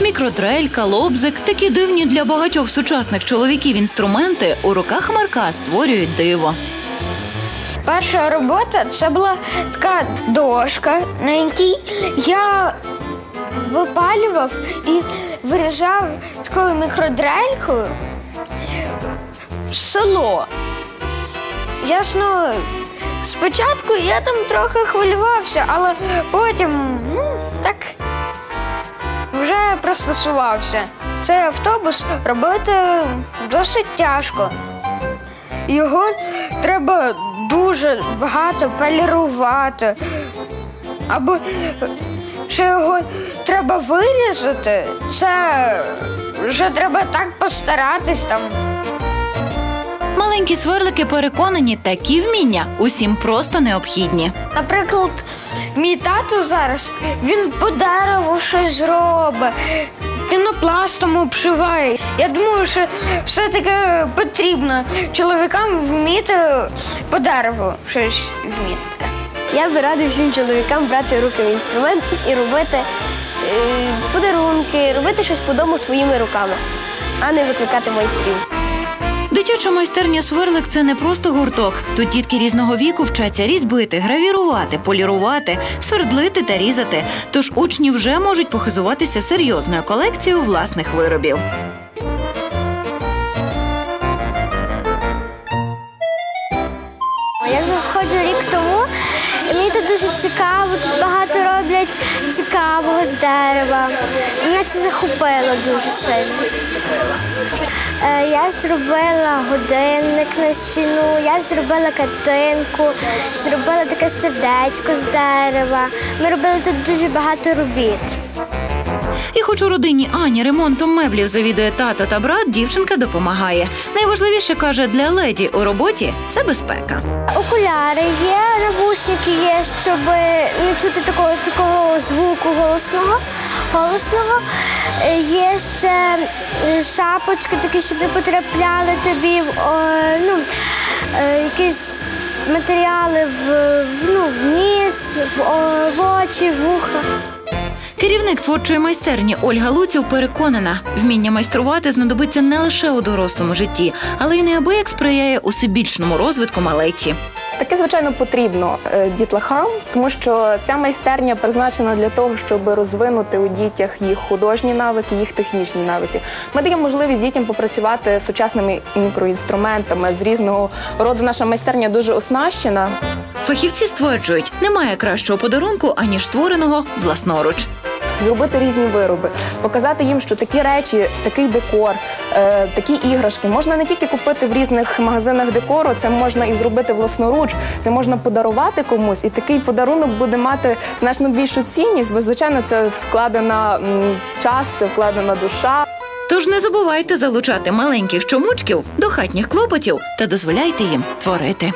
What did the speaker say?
Мікротрелька, лобзик, такі дивні для багатьох сучасних чоловіків інструменти у руках Марка створюють диво. Перша робота це була така дошка, на якій я випалював і вирізав такою мікродрелькою село. Ясно, спочатку я там трохи хвилювався, але потім ну, так вже пристосувався. Цей автобус робити досить тяжко. Його треба дуже багато полірувати. Або що його треба вирізати, це вже треба так постаратись там. Маленькі сверлики переконані, такі вміння усім просто необхідні. Наприклад, мій тато зараз він по дереву щось зробить, пінопластом обшиває. Я думаю, що все-таки потрібно чоловікам вміти по дереву щось вміти. Я би радив всім чоловікам брати руки в інструмент і робити е, подарунки, робити щось по дому своїми руками, а не викликати майстрів. Дитяча майстерня сверлик це не просто гурток. Тут дітки різного віку вчаться різьбити, гравірувати, полірувати, свердлити та різати. Тож учні вже можуть похизуватися серйозною колекцією власних виробів. Я заходжу рік тому, і мені тут дуже цікаво, тут багато роблять цікавого з дерева. Мене це захопило дуже сильно. Е, Я зробила годинник на стіну, я зробила картинку, зробила таке сердечко з дерева. Ми робили тут дуже багато робіт. І хоч у родині Ані ремонтом меблів завідує тато та брат, дівчинка допомагає. Найважливіше каже для леді у роботі це безпека. Окуляри є, навушники є, щоб не чути такого такого звуку голосного. голосного. Е, Є ще е, шапочки такі, щоб не потрапляли тобі в, ну, е, якісь матеріали в, ну, в ніс, в, в очі, в вуха. Керівник творчої майстерні Ольга Луців переконана, вміння майструвати знадобиться не лише у дорослому житті, але й неабияк сприяє усебічному розвитку малечі. Таке, звичайно, потрібно е, дітлахам, тому що ця майстерня призначена для того, щоб розвинути у дітях їх художні навики, їх технічні навики. Ми даємо можливість дітям попрацювати з сучасними мікроінструментами з різного роду. Наша майстерня дуже оснащена. Фахівці стверджують, немає кращого подарунку, аніж створеного власноруч. Зробити різні вироби, показати їм, що такі речі, такий декор, е, такі іграшки можна не тільки купити в різних магазинах декору, це можна і зробити власноруч, це можна подарувати комусь, і такий подарунок буде мати значно більшу цінність, бо звичайно це вкладена час, це вкладена душа. Тож не забувайте залучати маленьких чомучків до хатніх клопотів та дозволяйте їм творити.